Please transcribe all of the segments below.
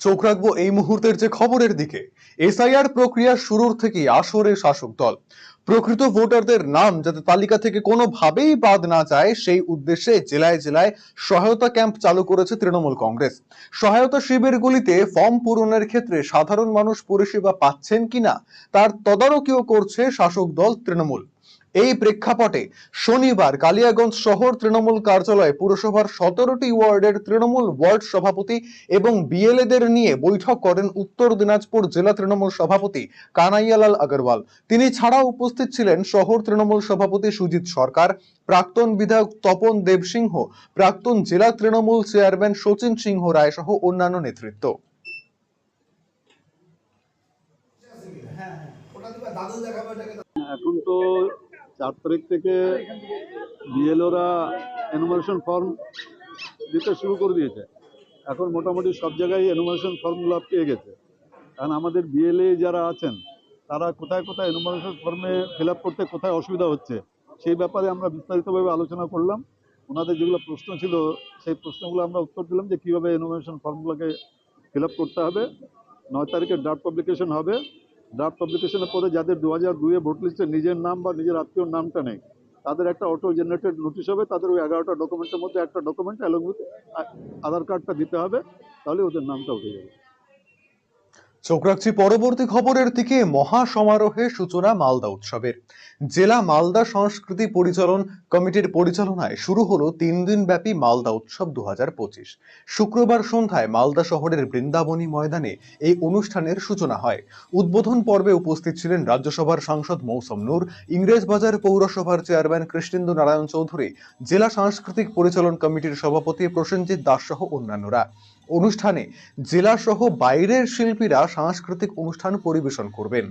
চোখ রাখব এই মুহূর্তের যে খবরের দিকে। এসআইআর প্রক্রিয়া শুরুর থেকেই আসরে শাসক দল। প্রকৃত ভোটারদের নাম যাতে তালিকা থেকে কোনোভাবেই বাদ না যায়, সেই উদ্দেশ্যে জেলায় জেলায় সহায়তা ক্যাম্প চালু করেছে তৃণমূল কংগ্রেস। সহায়তা শিবিরগুলিতে ফর্ম পূরণের ক্ষেত্রে সাধারণ মানুষ পরিষেবা পাচ্ছেন কিনা, তার তদারকিও করছে শাসক দল তৃণমূল। এই প্রেক্ষাপটে শনিবার কালিয়াগঞ্জ শহর তৃণমূল কার্যালয়ে পুরসভার সতেরোটি ওয়ার্ডের তৃণমূল ওয়ার্ড সভাপতি এবং বিএলএদের নিয়ে বৈঠক করেন উত্তর দিনাজপুর জেলা তৃণমূল সভাপতি কানাইয়ালাল আগরওয়াল। তিনি ছাড়াও উপস্থিত ছিলেন শহর তৃণমূল সভাপতি সুজিত সরকার প্রাক্তন বিধায়ক তপন দেবসিংহ প্রাক্তন জেলা তৃণমূল চেয়ারম্যান শচীন সিংহ রায় সহ অন্যান্য নেতৃত্ব। এখন তো চার তারিখ থেকে বিএলওরা এনুমারেশন ফর্ম দিতে শুরু করে দিয়েছে। এখন মোটামুটি সব জায়গায় এনুমারেশন ফর্মগুলো পেয়ে গেছে। কারণ আমাদের বিএলএ যারা আছেন, তারা কোথায় কোথায় এনুমারেশন ফর্মে ফিল করতে কোথায় অসুবিধা হচ্ছে, সেই ব্যাপারে আমরা বিস্তারিতভাবে আলোচনা করলাম। ওনাদের যেগুলো প্রশ্ন ছিল, সেই প্রশ্নগুলো আমরা উত্তর দিলাম যে কীভাবে এনুমারেশন ফর্মগুলোকে ফিল করতে হবে। নয় তারিখে ড্রাফট পাবলিকেশন হবে। ড্রাফট পাবলিকেশনের পরে যাদের দু হাজার দুয়ে ভোট লিস্টে নিজের নাম বা নিজের আত্মীয়র নামটা নেই, তাদের একটা অটো জেনারেটেড নোটিশ হবে, তাদের ওই এগারোটা ডকুমেন্টের মধ্যে একটা ডকুমেন্ট অ্যালং উইথ আধার কার্ডটা দিতে হবে, তাহলে ওদের নামটা উঠে যাবে। চোখ রাখছি পরবর্তী খবরের দিকে। মহা সমারোহে সূচনা মালদা উৎসবের। জেলা মালদা সংস্কৃতি পরিচালন কমিটির পরিচালনায় শুরু হলো তিন দিন ব্যাপী মালদা উৎসব দুহাজার পঁচিশ। শুক্রবার সন্ধ্যায় মালদা শহরের বৃন্দাবনী ময়দানে এই অনুষ্ঠানের সূচনা হয়। উদ্বোধন পর্বে উপস্থিত ছিলেন রাজ্যসভার সাংসদ মৌসম নূর, ইংরেজবাজার পৌরসভার চেয়ারম্যান কৃষ্ণেন্দু নারায়ণ চৌধুরী, জেলা সাংস্কৃতিক পরিচালন কমিটির সভাপতি প্রসেনজিৎ দাস সহ অন্যান্যরা। অনুষ্ঠানে জেলাসহ বাইরের শিল্পীরা সাংস্কৃতিক অনুষ্ঠান পরিবেশন করবেন।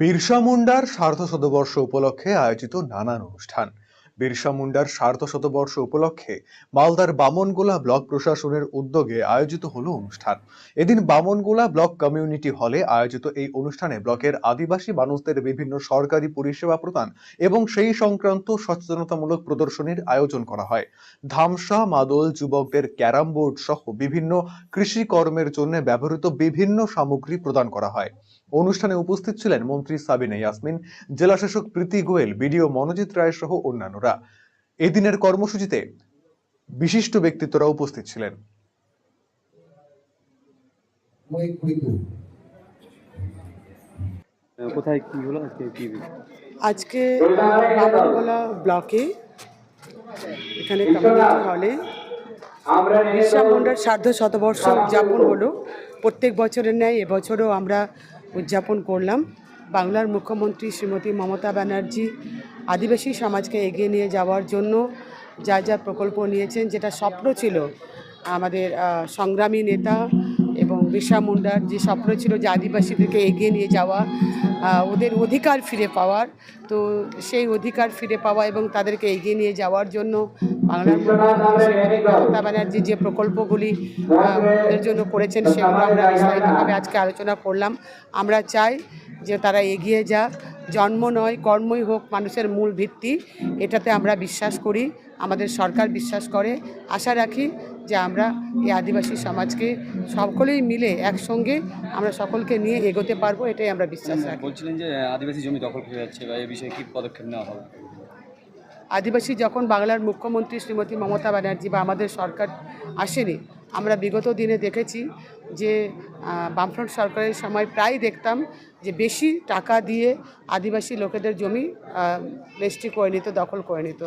বিরসা মুন্ডার সার্ধ শতবর্ষ উপলক্ষে আয়োজিত নানান অনুষ্ঠান। বিরসা মুন্ডার সার্ধ শতবর্ষ উপলক্ষে মালদার বামনগোলা ব্লক প্রশাসনের উদ্যোগে আয়োজিত হলো অনুষ্ঠান। এদিন বামনগোলা ব্লক কমিউনিটি হলে আয়োজিত এই অনুষ্ঠানে ব্লকের আদিবাসী মানুষদের বিভিন্ন সরকারি পরিষেবা প্রদান এবং সেই সংক্রান্ত সচেতনতামূলক প্রদর্শনীর আয়োজন করা হয়। ধামসা, মাদল, যুবকদের ক্যারাম বোর্ড সহ বিভিন্ন কৃষি কর্মের জন্য ব্যবহৃত বিভিন্ন সামগ্রী প্রদান করা হয়। অনুষ্ঠানে উপস্থিত ছিলেন মন্ত্রী সাবিনা ইয়াসমিন, জেলাশাসক প্রীতি গোয়েল, বিডিও মনোজিৎ রায় সহ অন্যান্যরা। এদিনের কর্মসূচিতে বিশিষ্ট ব্যক্তিত্বরা উপস্থিত ছিলেন। কোথায় কি হলো আজকে কি? আজকে ব্লকে এখানে কমিউনিটি হলে বিশ্বা মুন্ডার সার্ধ শতবর্ষ উদযাপন হলো। প্রত্যেক বছরের ন্যায় এবছরও আমরা উদযাপন করলাম। বাংলার মুখ্যমন্ত্রী শ্রীমতী মমতা ব্যানার্জি আদিবাসী সমাজকে এগিয়ে নিয়ে যাওয়ার জন্য যা যা প্রকল্প নিয়েছেন, যেটা স্বপ্ন ছিল, আমাদের সংগ্রামী নেতা এবং বিরসা মুন্ডার যে স্বপ্ন ছিল যে আদিবাসীদেরকে এগিয়ে নিয়ে যাওয়া ওদের অধিকার ফিরে পাওয়ার। তো সেই অধিকার ফিরে পাওয়া এবং তাদেরকে এগিয়ে নিয়ে যাওয়ার জন্য বাংলার মমতা ব্যানার্জি যে প্রকল্পগুলি ওদের জন্য করেছেন, সেগুলো আমরা বিস্তারিতভাবে আজকে আলোচনা করলাম। আমরা চাই যে তারা এগিয়ে যাক জন্ম নয়, কর্মই হোক, মানুষের মূল ভিত্তি, এটাতে আমরা বিশ্বাস করি, আমাদের সরকার বিশ্বাস করে। আশা রাখি যে আমরা এই আদিবাসী সমাজকে সকলেই মিলে একসঙ্গে আমরা সকলকে নিয়ে এগোতে পারব এটাই আমরা বিশ্বাস রাখি। বলছিলেন যে আদিবাসী জমি দখল হয়ে যাচ্ছে বা এই বিষয়ে কি পদক্ষেপ নেওয়া হবে? আদিবাসী যখন বাংলার মুখ্যমন্ত্রী শ্রীমতী মমতা ব্যানার্জি বা আমাদের সরকার আসেনি আমরা বিগত দিনে দেখেছি যে বামফ্রন্ট সরকারের সময় প্রায় দেখতাম যে বেশি টাকা দিয়ে আদিবাসী লোকেদের জমি রেজিস্ট্রি করে নিত দখল করে নিত।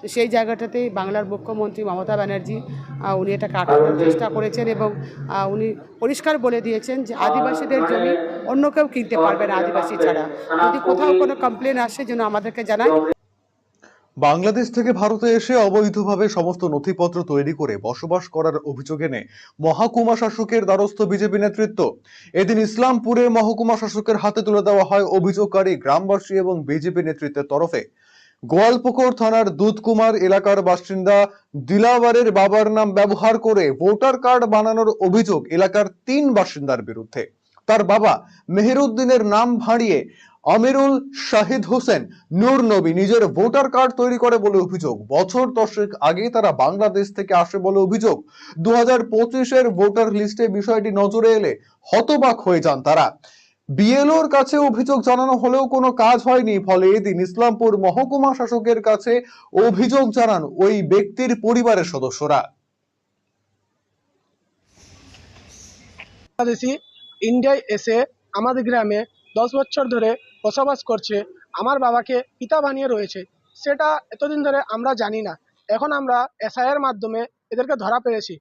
তো সেই জায়গাটাতেই বাংলার মুখ্যমন্ত্রী মমতা ব্যানার্জি উনি এটা কাটানোর চেষ্টা করেছেন এবং উনি পরিষ্কার বলে দিয়েছেন যে আদিবাসীদের জমি অন্য কেউ কিনতে পারবে না আদিবাসী ছাড়া। যদি কোথাও কোনো কমপ্লেন আসে যেন আমাদেরকে জানায় বাংলাদেশ থেকে ভারতে এসে অবৈধভাবে সমস্ত নথিপত্র তৈরি করে বসবাস করার অভিযোগ এনে মহাকুমা শাসকের দ্বারস্থ বিজেপি নেতৃত্ব। এদিন ইসলামপুরে মহকুমা শাসকের হাতে তুলে দেওয়া হয় অভিযোগকারী গ্রামবাসী এবং বিজেপি নেতৃত্বের তরফে। গোয়ালপুকুর থানার দুধকুমার এলাকার বাসিন্দা দিলাওয়ারের বাবার নাম ব্যবহার করে ভোটার কার্ড বানানোর অভিযোগ এলাকার তিন বাসিন্দার বিরুদ্ধে। তার বাবা মেহেরুদ্দিনের নাম ভাঁড়িয়ে আমিরুল শাহিদ হোসেন নূর নবী নিজের ভোটার কার্ড তৈরি করে বলে অভিযোগ। বছর দশেক আগে তারা বাংলাদেশ থেকে আসে বলে অভিযোগ। দু হাজার ভোটার লিস্টে বিষয়টি নজরে এলে হতবাক হয়ে যান তারা। বিএলওর কাছে অভিযোগ জানানো হলেও কোনো কাজ হয়নি, ফলে এদিন ইসলামপুর মহকুমা শাসকের কাছে অভিযোগ জানান ওই ব্যক্তির পরিবারের সদস্যরা। ইন্ডিয়ায় এসে আমাদের গ্রামে দশ বছর ধরে বসবাস করছে, আমার বাবাকে পিতা বানিয়ে রয়েছে, সেটা এতদিন ধরে আমরা জানি না। এখন আমরা এসআইয়ের মাধ্যমে এদেরকে ধরা পেয়েছি।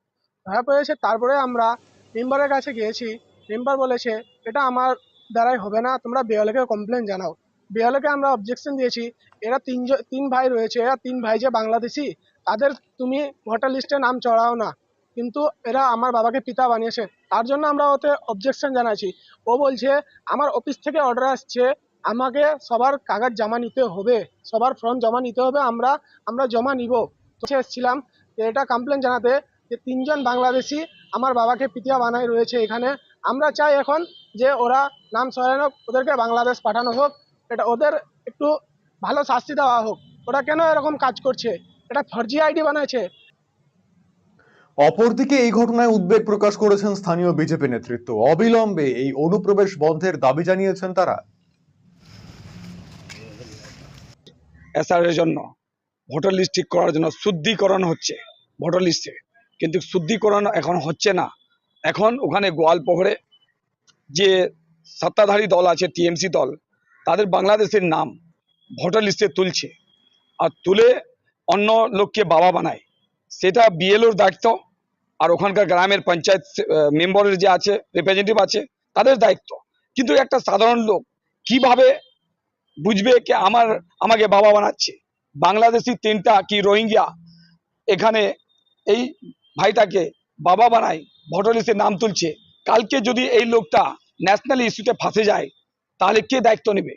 ধরা পেয়েছে, তারপরে আমরা মেম্বারের কাছে গিয়েছি, মেম্বার বলেছে, এটা আমার দ্বারাই হবে না। তোমরা বিএলকে কমপ্লেন জানাও। বিএলকে আমরা অবজেকশন দিয়েছি। এরা তিনজন তিন ভাই রয়েছে। এরা তিন ভাই যে বাংলাদেশি, তাদের তুমি ভোটার লিস্টে নাম চড়াও না। কিন্তু এরা আমার বাবাকে পিতা বানিয়েছে। তার জন্য আমরা ওতে অবজেকশন জানাচ্ছি ও বলছে, আমার অফিস থেকে অর্ডার আসছে। আমাকে সবার কাগজ জমা নিতে হবে। সবার ফর্ম জমা নিতে হবে। আমরা আমরা জমা নিব। এসেছিলাম। এটা কমপ্লেন জানাতে যে তিনজন বাংলাদেশি আমার বাবাকে পিতিয়া বানায় রয়েছে এখানে। আমরা চাই এখন যে ওরা নাম সরানো ওদেরকে বাংলাদেশ পাঠানো হোক। এটা ওদের একটু ভালো শাস্তি দেওয়া হোক। ওরা কেন এরকম কাজ করছে? এটা ফর্জি আইডি বানাইছে। অপরদিকে এই ঘটনায় উদ্বেগ প্রকাশ করেছেন স্থানীয় বিজেপি নেতৃত্ব। অবিলম্বে এই অনুপ্রবেশ বন্ধের দাবি জানিয়েছেন তারা। এসআরের জন্য ভোটার লিস্ট ঠিক করার জন্য শুদ্ধিকরণ হচ্ছে ভোটার লিস্টে। কিন্তু শুদ্ধিকরণ এখন হচ্ছে না। এখন ওখানে গোয়ালপোখরে যে সত্তাধারী দল আছে, টিএমসি দল, তাদের বাংলাদেশের নাম ভোটার লিস্টে তুলছে। আর তুলে অন্য লোককে বাবা বানায়। সেটা বিএলওর দায়িত্ব, আর ওখানকার গ্রামের পঞ্চায়েত মেম্বারের যে আছে রিপ্রেজেন্টেটিভ আছে, তাদের দায়িত্ব। কিন্তু একটা সাধারণ লোক কীভাবে বুঝবে কি আমার, আমাকে বাবা বানাচ্ছে? বাংলাদেশি তিনটা কি রোহিঙ্গা? এখানে এই ভাইটাকে বাবা বানায় ভোটার লিস্টে নাম তুলছে। কালকে যদি এই লোকটা ন্যাশনাল ইস্যুতে ফাঁসে যায়, তাহলে কে দায়িত্ব নেবে?